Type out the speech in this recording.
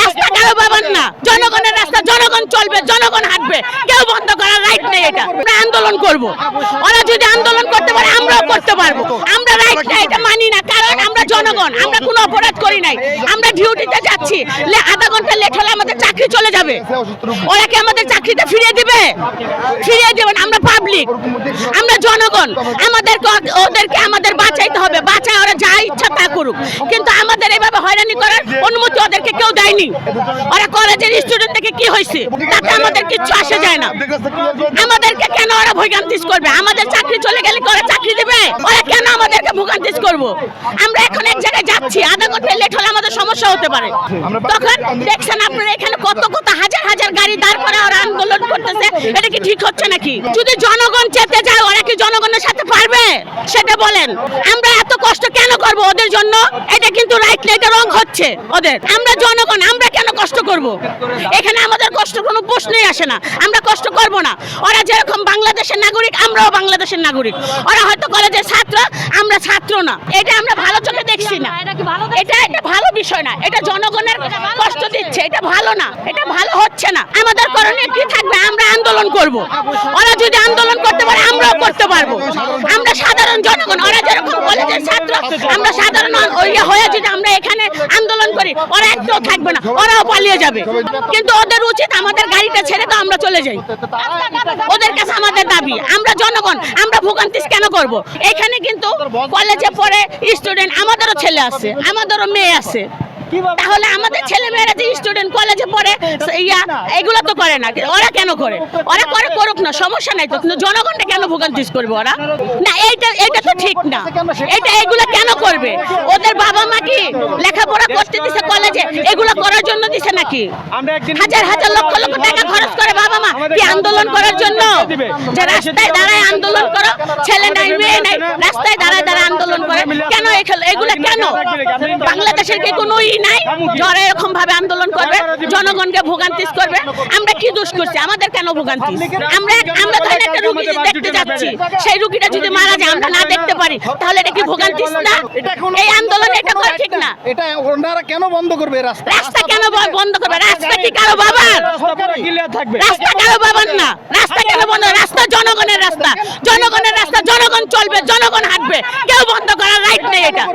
রাস্তা বাবার না। জনগণের রাস্তা, জনগণ চলবে, জনগণ হাঁটবে। কেউ বন্ধ করার রাইট নেই এটা। আমরা আন্দোলন করব। ওরা যদি আন্দোলন করতে পারে, আমরাও করতে পারব। আমরা রাইট এটা মানি না। কারণ আমরা জনগণ, আমরা কোনো অপরাধ করি নাই। আমরা ডিউটিতে যাচ্ছি। আধা ঘণ্টা লেট হলে আমাদের চাকরি চলে যাবে। ওরা কি আমাদের চাকরিটা ফিরিয়ে দিবে? ফিরিয়ে দেবেন আমরা পাবলিক আমরা জনগণ। আমাদের ওদেরকে আমাদের বাঁচাইতে হবে। বাঁচায় ওরা যা ইচ্ছা তা করুক। কিন্তু আমাদের করার? অনুমতি ওদেরকে কেউ দেয়নি। ওরা কলেজের স্টুডেন্ট থেকে কি হয়েছে? তাতে আমাদের কিচ্ছু আসে যায় না। আমাদেরকে কেন ওরা ভোগান্তিস করবে? আমাদের চাকরি চলে গেলে ওরা চাকরি দেবে? ওরা কেন আমাদেরকে ভোগান্তিস করব? আমরা এখন এক জায়গায় যাচ্ছি, আধা ঘণ্টা লেট হলে আমাদের সমস্যা হতে পারে। তখন দেখছেন আপনারা এখানে কত কত হাজার হাজার গাড়ি দাঁড় করে ওরা আন্দোলন করতেছে। এটা কি ঠিক হচ্ছে নাকি? যদি জনগণ চেতে যায়, ওরা কি জনগণের সাথে পারবে সেটা বলেন। আমরা এত কষ্ট কেন করব ওদের জন্য? এটা কিন্তু রাইট না, এটা রং হচ্ছে ওদের। আমরা জনগণ, আমরা কেন কষ্ট করব? এখানে আমাদের কষ্ট কোনো প্রশ্নই আসে না। আমরা কষ্ট করব না। ওরা যেরকম বাংলাদেশের নাগরিক, আমরাও বাংলাদেশের নাগরিক। ওরা হয়তো কলেজের ছাত্র, আমরা ছাত্র না। এটা আমরা ভালো দেখছি না। এটা একটা ভালো বিষয় না। এটা জনগণের কষ্ট দিচ্ছে। এটা ভালো না। এটা ভালো হচ্ছে না। আমাদের করণীয় কি থাকবে? আমরা আন্দোলন করব। ওরা যদি আন্দোলন করতে পারে আমরাও করতে পারব। আমরা সাধারণ জনগণ। ওরা যেরকম কলেজের ছাত্র আমরা সাধারণ হয়ে যদি আমরা এখানে আন্দোলন করি ওরা একটাও থাকবে না ওরাও পালিয়ে যাবে। কিন্তু ওদের উচিত আমাদের গাড়িটা ছেড়ে তো আমরা চলে যাই। ওদের কাছে আমাদের দাবি আমরা জনগণ আমরা ভোগান্তিস কেন করব? এখানে কিন্তু কলেজে পড়ে স্টুডেন্ট আমাদেরও ছেলে আছে আমাদেরও মেয়ে আছে। তাহলে আমাদের ছেলে মেয়েরা যে স্টুডেন্ট কলেজে পড়ে ইয়া এগুলো তো করে না ওরা কেন করে ওরা করে করুক না সমস্যা নাই তো কিন্তু জনগণটা কেন ভোগান্তিস করবে ওরা না এইটা এটা তো ঠিক না এটা এগুলো কেন করবে ওদের বাবা মা কি লেখাপড়া করতে দিছে কলেজে এগুলো করার জন্য দিছে নাকি হাজার হাজার লক্ষ লক্ষ টাকা খরচ করে বাবা মা কি আন্দোলন করার জন্য যে রাস্তায় দাঁড়ায় আন্দোলন করো ছেলে নাই মেয়ে নাই রাস্তায় দাঁড়ায় দাঁড়ায় আন্দোলন করে কেন এগুলো কেন বাংলাদেশের কি কোনো ই নাই? যারা এরকম ভাবে আন্দোলন করবে জনগণকে ভোগান্তিস করবে আমরা কি দোষ করছি? আমাদের কেন ভোগান্তিস? আমরা আমরা ধরেন একটা রুগী দেখতে যাচ্ছি। সেই রুগীটা যদি মারা যায় আমরা না দেখতে পারি। তাহলে এটা কি ভোগান্তিস না? এই আন্দোলন এটা করা ঠিক না। এটা ওনারা কেন বন্ধ করবে? রাস্তা রাস্তা কেন বন্ধ করবে। রাস্তা কি কারও বাবার? রাস্তা কারও বাবার না। রাস্তা কেন বন্ধ রাস্তা জনগণের রাস্তা। জনগণের রাস্তা জনগণ চলবে জনগণ হাঁটবে। কেউ বন্ধ করার রাইট নেই এটা।